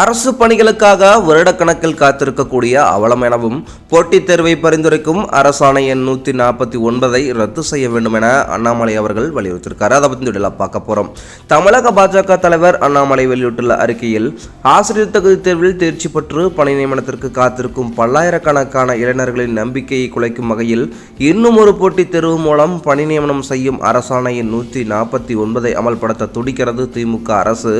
அரசு பணிகளுக்காக வருடக்கணக்கில் காத்திருக்கக்கூடிய அவலம் எனவும் போட்டித் தேர்வை பரிந்துரைக்கும் அரசாணை எண் நூற்றி நாற்பத்தி ஒன்பதை ரத்து செய்ய வேண்டும் என அண்ணாமலை அவர்கள் வலியுறுத்தியிருக்காரு. அதை பற்றி இதில் பார்க்க போகிறோம் தமிழக பாஜக தலைவர் அண்ணாமலை வெளியிட்டுள்ள அறிக்கையில் ஆசிரியர் தகுதி தேர்வில் தேர்ச்சி பெற்று பணி நியமனத்திற்கு காத்திருக்கும் பல்லாயிரக்கணக்கான இளைஞர்களின் நம்பிக்கையை குலைக்கும் வகையில் இன்னும் ஒரு போட்டித் தேர்வு மூலம் பணி நியமனம் செய்யும் அரசாணையின் நூற்றி நாற்பத்தி ஒன்பதை அமல்படுத்த துடிக்கிறது திமுக அரசு.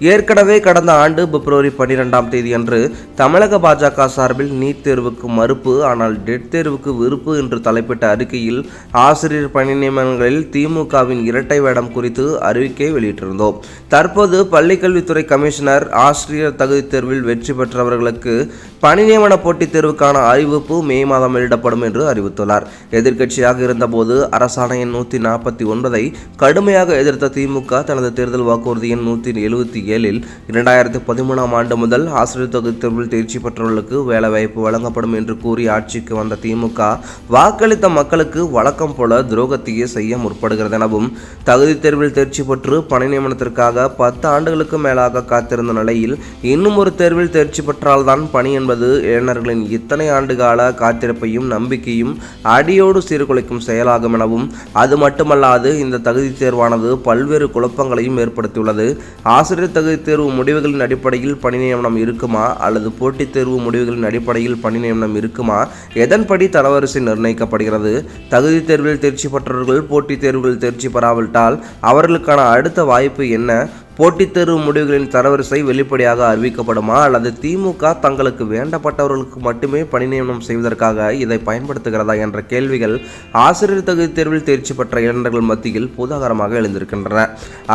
ஏற்கனவே கடந்த ஆண்டு பிப்ரவரி பன்னிரெண்டாம் தேதி அன்று தமிழக பாஜக சார்பில் நீட் தேர்வுக்கு மறுப்பு ஆனால் டெட் தேர்வுக்கு விருப்பு என்று தலைப்பிட்ட அறிக்கையில் ஆசிரியர் பணி நியமனங்களில் திமுகவின் இரட்டை வேடம் குறித்து அறிவிக்கை வெளியிட்டிருந்தோம். தற்போது பள்ளிக்கல்வித்துறை கமிஷனர் ஆசிரியர் தகுதி தேர்வில் வெற்றி பெற்றவர்களுக்கு பணி நியமன போட்டித் தேர்வுக்கான அறிவிப்பு மே மாதம் வெளியிடப்படும் என்று அறிவித்துள்ளார். எதிர்க்கட்சியாக இருந்தபோது அரசாணையின் நூற்றி நாற்பத்தி ஒன்பதை கடுமையாக எதிர்த்த திமுக தனது தேர்தல் வாக்குறுதியின் நூற்றி எழுபத்தி ஏழில் இரண்டாயிரத்தி பதிமூணாம் ஆண்டு முதல் ஆசிரியர் தொகுதி தேர்வில் தேர்ச்சி பெற்றவர்களுக்கு வேலைவாய்ப்பு வழங்கப்படும் என்று கூறி ஆட்சிக்கு வந்த திமுக வாக்களித்த மக்களுக்கு வழக்கம் போல துரோகத்தையே செய்ய முற்படுகிறது எனவும் தகுதி தேர்வில் தேர்ச்சி பெற்று பணி நியமனத்திற்காக பத்து ஆண்டுகளுக்கு மேலாக காத்திருந்த நிலையில் இன்னும் ஒரு தேர்வில் தேர்ச்சி பெற்றால்தான் பணி என்பது இளைஞர்களின் இத்தனை ஆண்டுகால காத்திருப்பையும் நம்பிக்கையும் அடியோடு சீர்குலைக்கும் செயலாகும் எனவும் அது மட்டுமல்லாது இந்த தகுதி தேர்வானது பல்வேறு குழப்பங்களையும் ஏற்படுத்தியுள்ளது. ஆசிரியர் தகுதி தேர்வு முடிவுகளின் அடிப்படையில் பணி நியமனம் இருக்குமா? அல்லது போட்டித் தேர்வு முடிவுகளின் அடிப்படையில் பணி நியமனம் இருக்குமா? எதன்படி தரவரிசை நிர்ணயிக்கப்படுகிறது? தகுதி தேர்வில் தேர்ச்சி பெற்றவர்கள் போட்டித் தேர்வுகளில் தேர்ச்சி பெறாவிட்டால் அவர்களுக்கான அடுத்த வாய்ப்பு என்ன? போட்டித் தேர்வு முடிவுகளின் தரவரிசை வெளிப்படையாக அறிவிக்கப்படுமா அல்லது திமுக தங்களுக்கு வேண்டப்பட்டவர்களுக்கு மட்டுமே பணி நியமனம் செய்வதற்காக இதை பயன்படுத்துகிறதா என்ற கேள்விகள் ஆசிரியர் தகுதி தேர்வில் தேர்ச்சி பெற்ற இளைஞர்கள் மத்தியில் பூதாகரமாக எழுந்திருக்கின்றன.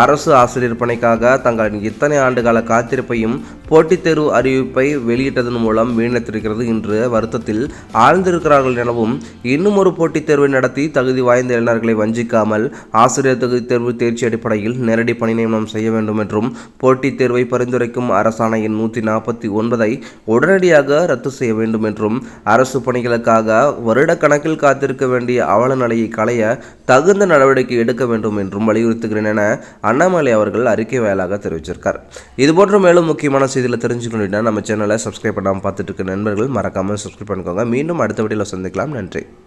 அரசு ஆசிரியர் பணிக்காக தங்களின் இத்தனை ஆண்டுகால காத்திருப்பையும் போட்டித் தேர்வு அறிவிப்பை வெளியிட்டதன் மூலம் வீணத்திருக்கிறது என்று வருத்தத்தில் ஆழ்ந்திருக்கிறார்கள் எனவும் இன்னும் ஒரு போட்டித் தேர்வை நடத்தி தகுதி வாய்ந்த இளைஞர்களை வஞ்சிக்காமல் ஆசிரியர் தகுதி தேர்வு தேர்ச்சி அடிப்படையில் நேரடி பணி நியமனம் செய்ய வேண்டும் என்றும் போட்டித் தேர்வை பரிந்துரைக்கும் அரசாணையின் நூற்றி நாற்பத்தி ஒன்பதை உடனடியாக ரத்து செய்ய வேண்டும் என்றும் அரசு பணிகளுக்காக வருடக்கணக்கில் காத்திருக்க வேண்டிய அவல நிலையை களைய தகுந்த நடவடிக்கை எடுக்க வேண்டும் என்றும் வலியுறுத்துகிறேன் என அண்ணாமலை அவர்கள் அறிக்கை வாயிலாக தெரிவிச்சிருக்கார். இதுபோன்ற மேலும் முக்கியமான செய்தியில் தெரிஞ்சுக்கணும்னா நம்ம சேனலை சப்ஸ்கிரைப் பண்ணாமல் பார்த்துட்டு இருக்க நண்பர்கள் மறக்காமல் சப்ஸ்கிரைப் பண்ணிக்கோங்க. மீண்டும் அடுத்த வீடியோவில் சந்திக்கலாம். நன்றி.